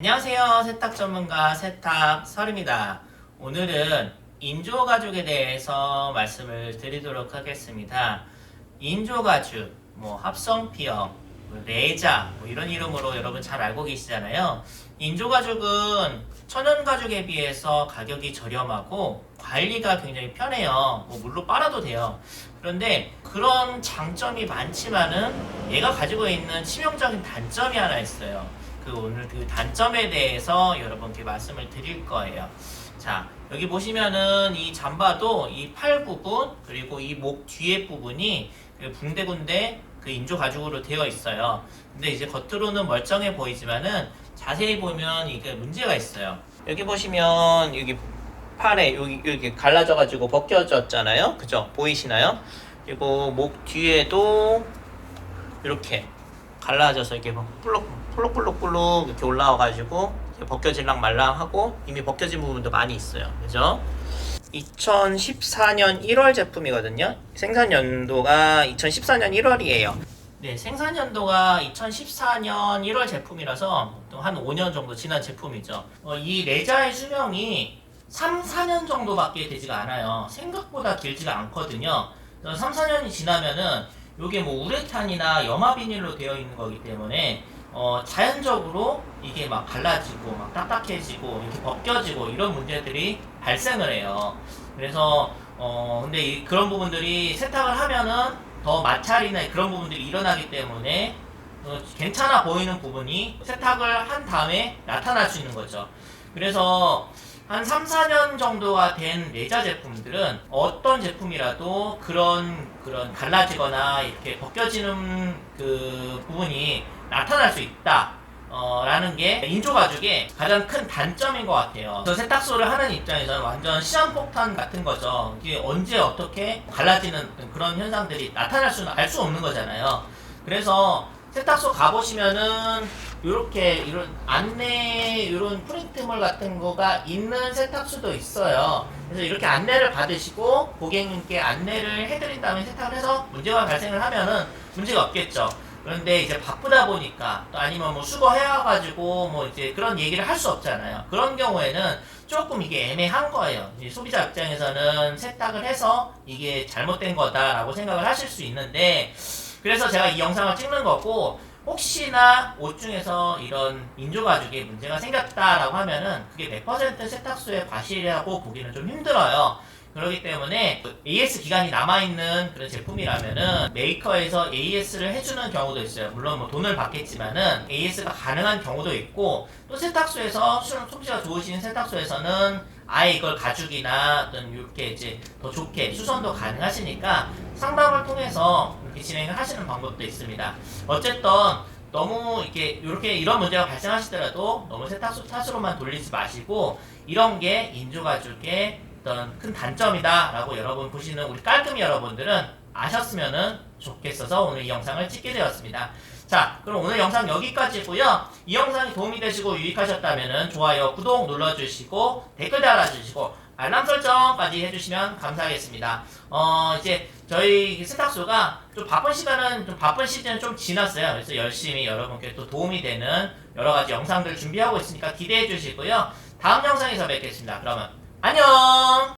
안녕하세요. 세탁 전문가 세탁 설입니다. 오늘은 인조 가죽에 대해서 말씀을 드리도록 하겠습니다. 인조 가죽, 뭐 합성 피어, 뭐 레자 뭐 이런 이름으로 여러분 잘 알고 계시잖아요. 인조 가죽은 천연 가죽에 비해서 가격이 저렴하고 관리가 굉장히 편해요. 뭐 물로 빨아도 돼요. 그런데 그런 장점이 많지만은 얘가 가지고 있는 치명적인 단점이 하나 있어요. 그 오늘 그 단점에 대해서 여러분께 말씀을 드릴 거예요. 자, 여기 보시면은 이 잠바도 이 팔 부분 그리고 이 목 뒤에 부분이 그 군데군데 그 인조 가죽으로 되어 있어요. 근데 이제 겉으로는 멀쩡해 보이지만은 자세히 보면 이게 문제가 있어요. 여기 보시면 여기 팔에 여기 이렇게 갈라져 가지고 벗겨졌잖아요. 그죠? 보이시나요? 그리고 목 뒤에도 이렇게 갈라져서 이렇게 막 볼록 볼록볼록볼록 이렇게 올라와가지고 벗겨질랑 말랑하고 이미 벗겨진 부분도 많이 있어요. 그죠? 2014년 1월 제품이거든요. 생산 연도가 2014년 1월이에요. 네, 생산 연도가 2014년 1월 제품이라서 또한 5년 정도 지난 제품이죠. 어, 이 레자의 수명이 3, 4년 정도밖에 되지가 않아요. 생각보다 길지가 않거든요. 3, 4년이 지나면은 이게 뭐 우레탄이나 염화 비닐로 되어 있는 거기 때문에 어, 자연적으로 이게 막 갈라지고 막 딱딱해지고 이렇게 벗겨지고 이런 문제들이 발생을 해요. 그래서 어 근데 이, 그런 부분들이 세탁을 하면은 더 마찰이나 그런 부분들이 일어나기 때문에 어, 괜찮아 보이는 부분이 세탁을 한 다음에 나타날 수 있는 거죠. 그래서 한 3, 4년 정도가 된 레자 제품들은 어떤 제품이라도 그런 그런 갈라지거나 이렇게 벗겨지는 그 부분이 나타날 수 있다. 어, 라는 게 인조 가죽의 가장 큰 단점인 것 같아요. 저 세탁소를 하는 입장에서는 완전 시한폭탄 같은 거죠. 이게 언제 어떻게 갈라지는 그런 현상들이 나타날 수는 알 수 없는 거잖아요. 그래서 세탁소 가보시면은 이렇게 이런 안내 이런 프린트물 같은 거가 있는 세탁소도 있어요. 그래서 이렇게 안내를 받으시고 고객님께 안내를 해드린 다음에 세탁을 해서 문제가 발생을 하면은 문제가 없겠죠. 그런데 이제 바쁘다 보니까 또 아니면 뭐 수거해와가지고 뭐 이제 그런 얘기를 할 수 없잖아요. 그런 경우에는 조금 이게 애매한 거예요. 이 소비자 입장에서는 세탁을 해서 이게 잘못된 거다라고 생각을 하실 수 있는데 그래서 제가 이 영상을 찍는 거고 혹시나 옷 중에서 이런 인조 가죽에 문제가 생겼다라고 하면은 그게 100% 세탁소의 과실이라고 보기는 좀 힘들어요. 그렇기 때문에 AS 기간이 남아있는 그런 제품이라면은 메이커에서 AS를 해주는 경우도 있어요. 물론 뭐 돈을 받겠지만은 AS가 가능한 경우도 있고 또 세탁소에서 수- 솜씨가 좋으신 세탁소에서는 아예 이걸 가죽이나 어떤 이렇게 이제 더 좋게 수선도 가능하시니까 상담을 통해서 이렇게 진행을 하시는 방법도 있습니다. 어쨌든 너무 이렇게 이렇게 이런 문제가 발생하시더라도 너무 세탁소 탓으로만 돌리지 마시고 이런 게 인조 가죽의 어떤 큰 단점이다라고 여러분 보시는 우리 깔끔이 여러분들은 아셨으면은 좋겠어서 오늘 이 영상을 찍게 되었습니다. 자, 그럼 오늘 영상 여기까지고요. 이 영상이 도움이 되시고 유익하셨다면은 좋아요, 구독 눌러주시고 댓글 달아주시고 알람 설정까지 해주시면 감사하겠습니다. 어 이제 저희 세탁소가 좀 바쁜 시간은 좀 바쁜 시즌은 좀 지났어요. 그래서 열심히 여러분께 또 도움이 되는 여러 가지 영상들 준비하고 있으니까 기대해 주시고요. 다음 영상에서 뵙겠습니다. 그러면 안녕.